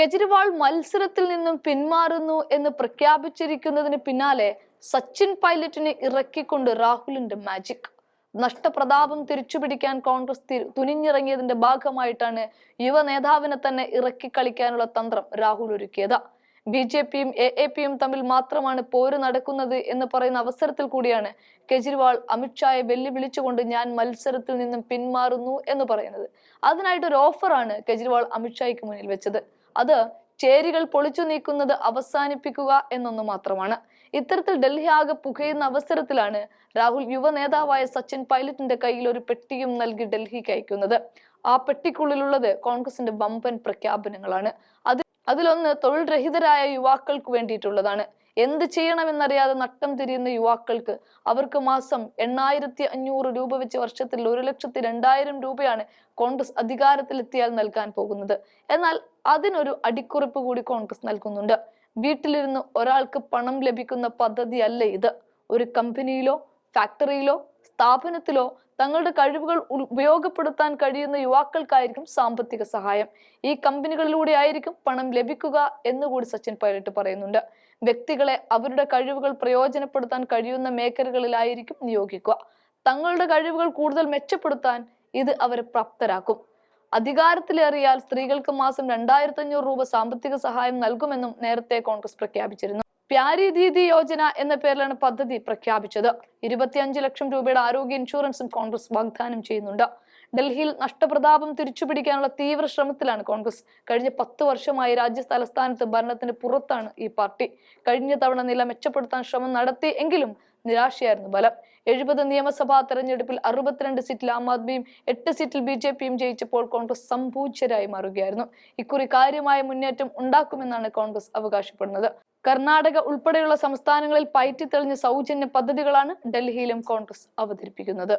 കെജ്രിവാൾ മത്സരത്തിൽ നിന്നും പിന്മാറുന്നു എന്ന് പ്രഖ്യാപിച്ചിരിക്കുന്നതിന് പിന്നാലെ സച്ചിൻ പൈലറ്റിനെ ഇറക്കിക്കൊണ്ട് രാഹുലിന്റെ മാജിക് നഷ്ടപ്രതാപം തിരിച്ചുപിടിക്കാൻ കോൺഗ്രസ് തുനിഞ്ഞിറങ്ങിയതിന്റെ ഭാഗമായിട്ടാണ് യുവ നേതാവിനെ തന്നെ ഇറക്കി കളിക്കാനുള്ള തന്ത്രം രാഹുൽ ഒരുക്കിയത്. ബി ജെ പിയും എ എ പിയും തമ്മിൽ മാത്രമാണ് പോര് നടക്കുന്നത് എന്ന് പറയുന്ന അവസരത്തിൽ കൂടിയാണ് കെജ്രിവാൾ അമിത്ഷായെ വെല്ലുവിളിച്ചുകൊണ്ട് ഞാൻ മത്സരത്തിൽ നിന്നും പിന്മാറുന്നു എന്ന് പറയുന്നത്. അതിനായിട്ട് ഒരു ഓഫറാണ് കെജ്രിവാൾ അമിത്ഷായ്ക്ക് മുന്നിൽ വെച്ചത്. അത് ചേരികൾ പൊളിച്ചു നീക്കുന്നത് അവസാനിപ്പിക്കുക എന്നൊന്നു മാത്രമാണ്. ഇത്തരത്തിൽ ഡൽഹി ആകെ പുകയുന്ന അവസരത്തിലാണ് രാഹുൽ യുവ നേതാവായ സച്ചിൻ പൈലറ്റിന്റെ കയ്യിൽ ഒരു പെട്ടിയും നൽകി ഡൽഹിക്ക് അയക്കുന്നത്. ആ പെട്ടിക്കുള്ളിലുള്ളത് കോൺഗ്രസിന്റെ വമ്പൻ പ്രഖ്യാപനങ്ങളാണ്. അതിൽ അതിലൊന്ന് തൊഴിൽ രഹിതരായ യുവാക്കൾക്ക് വേണ്ടിയിട്ടുള്ളതാണ്. എന്ത് ചെയ്യണമെന്നറിയാതെ നട്ടം തിരിയുന്ന യുവാക്കൾക്ക് അവർക്ക് മാസം എണ്ണായിരത്തി അഞ്ഞൂറ് രൂപ വെച്ച് വർഷത്തിൽ ഒരു ലക്ഷത്തി രണ്ടായിരം രൂപയാണ് കോൺഗ്രസ് അധികാരത്തിലെത്തിയാൽ നൽകാൻ പോകുന്നത്. എന്നാൽ അതിനൊരു അടിക്കുറിപ്പ് കൂടി കോൺഗ്രസ് നൽകുന്നുണ്ട്. വീട്ടിലിരുന്ന് ഒരാൾക്ക് പണം ലഭിക്കുന്ന പദ്ധതിയല്ല ഇത്? ഒരു കമ്പനിയിലോ ഫാക്ടറിയിലോ സ്ഥാപനത്തിലോ തങ്ങളുടെ കഴിവുകൾ ഉപയോഗപ്പെടുത്താൻ കഴിയുന്ന യുവാക്കൾക്കായിരിക്കും സാമ്പത്തിക സഹായം. ഈ കമ്പനികളിലൂടെ ആയിരിക്കും പണം ലഭിക്കുക എന്ന് കൂടി സച്ചിൻ പൈലറ്റ് പറയുന്നുണ്ട്. വ്യക്തികളെ അവരുടെ കഴിവുകൾ പ്രയോജനപ്പെടുത്താൻ കഴിയുന്ന മേഖലകളിലായിരിക്കും നിയോഗിക്കുക. തങ്ങളുടെ കഴിവുകൾ കൂടുതൽ മെച്ചപ്പെടുത്താൻ ഇത് അവരെ പ്രാപ്തരാക്കും. അധികാരത്തിലേറിയാൽ സ്ത്രീകൾക്ക് മാസം രണ്ടായിരത്തി അഞ്ഞൂറ് രൂപ സാമ്പത്തിക സഹായം നൽകുമെന്നും നേരത്തെ കോൺഗ്രസ് പ്രഖ്യാപിച്ചിരുന്നു. പ്യാരി ദീദി യോജന എന്ന പേരിലാണ് പദ്ധതി പ്രഖ്യാപിച്ചത്. ഇരുപത്തിയഞ്ച് ലക്ഷം രൂപയുടെ ആരോഗ്യ ഇൻഷുറൻസും കോൺഗ്രസ് വാഗ്ദാനം ചെയ്യുന്നുണ്ട്. ഡൽഹിയിൽ നഷ്ടപ്രതാപം തിരിച്ചുപിടിക്കാനുള്ള തീവ്ര ശ്രമത്തിലാണ് കോൺഗ്രസ്. കഴിഞ്ഞ പത്ത് വർഷമായി രാജ്യ തലസ്ഥാനത്ത് ഭരണത്തിന് പുറത്താണ് ഈ പാർട്ടി. കഴിഞ്ഞ തവണ നില മെച്ചപ്പെടുത്താൻ ശ്രമം നടത്തി എങ്കിലും നിരാശയായിരുന്നു ബലം എഴുപത് നിയമസഭാ തെരഞ്ഞെടുപ്പിൽ അറുപത്തിരണ്ട് സീറ്റിൽ ആം ആദ്മിയും എട്ട് സീറ്റിൽ ബി ജെ പിയും ജയിച്ചപ്പോൾ കോൺഗ്രസ് സംപൂജ്യരായി മാറുകയായിരുന്നു. ഇക്കുറി കാര്യമായ മുന്നേറ്റം ഉണ്ടാക്കുമെന്നാണ് കോൺഗ്രസ് അവകാശപ്പെടുന്നത്. കർണാടക ഉൾപ്പെടെയുള്ള സംസ്ഥാനങ്ങളിൽ പയറ്റിത്തെളിഞ്ഞ സൗജന്യ പദ്ധതികളാണ് ഡൽഹിയിലും കോൺഗ്രസ് അവതരിപ്പിക്കുന്നത്.